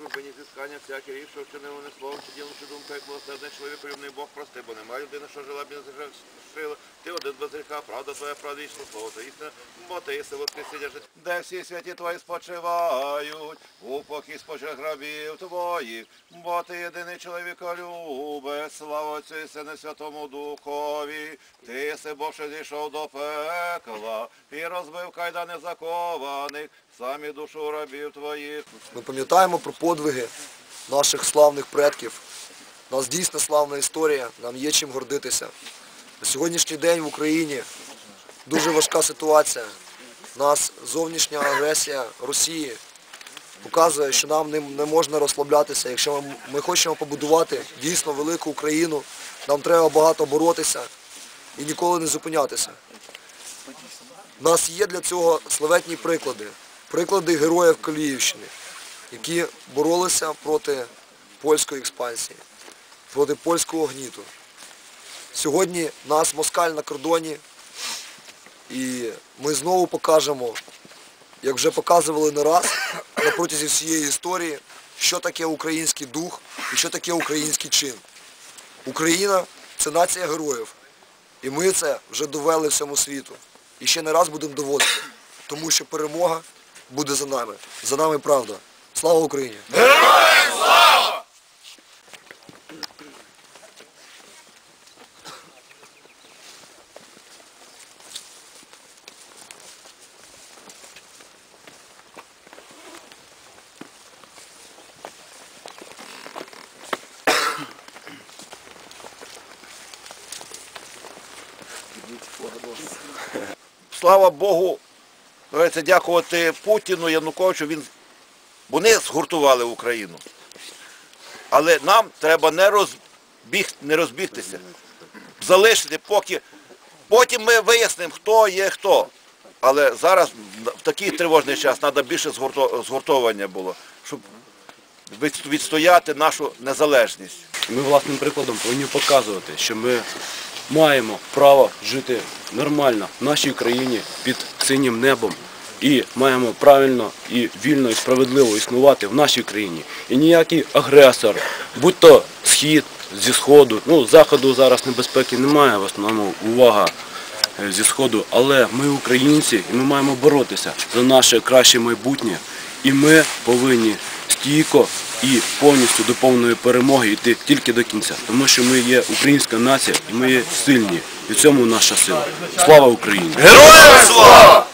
глибині зіскання всяке річ, що вчинило не словом, чи ділом, чи думкою, як милосердний чоловіколюбний Бог прости, бо немає людини, що жила б не. Ти один без гріха, правда твоя, правда вічна, слово та істина, бо ти єси воскресіння життя. Де всі святі твої спочивають, у покій спочив грабів твоїх, бо ти єдиний чоловіколюбець, слава Отцю і Сину Святому Духові, ти єси Бог, що зійшов до пекла, і розбив кайдани закованих, самі душу рабів твоїх. Ми пам'ятаємо про подвиги наших славних предків. У нас дійсно славна історія, нам є чим гордитися. На сьогоднішній день в Україні дуже важка ситуація. У нас зовнішня агресія Росії показує, що нам не, можна розслаблятися. Якщо ми, хочемо побудувати дійсно велику Україну, нам треба багато боротися і ніколи не зупинятися. У нас є для цього славетні приклади. Приклади героїв Каліївщини, які боролися проти польської експансії, проти польського гніту. Сьогодні нас москаль на кордоні, і ми знову покажемо, як вже показували не раз на протязі всієї історії, що таке український дух і що таке український чин. Україна це нація героїв. І ми це вже довели всьому світу. І ще не раз будемо доводити, тому що перемога буде за нами. За нами правда. Слава Україні! слава Богу, говориться, дякувати Путіну, Януковичу, він, вони згуртували Україну. Але нам треба не, розбіг, не розбігтися, залишити, поки потім ми вияснимо, хто є хто. Але зараз в такий тривожний час треба більше згуртовування було, щоб відстояти нашу незалежність. Ми власним прикладом повинні показувати, що ми маємо право жити нормально в нашій країні під синім небом і маємо правильно і вільно і справедливо існувати в нашій країні. І ніякий агресор, будь то схід зі сходу, ну заходу зараз небезпеки немає, в основному увага е, зі сходу, але ми українці і ми маємо боротися за наше краще майбутнє. І ми повинні стійко і повністю до повної перемоги йти тільки до кінця, тому що ми є українська нація і ми є сильні. І в цьому наша сила. Слава Україні! Героям слава!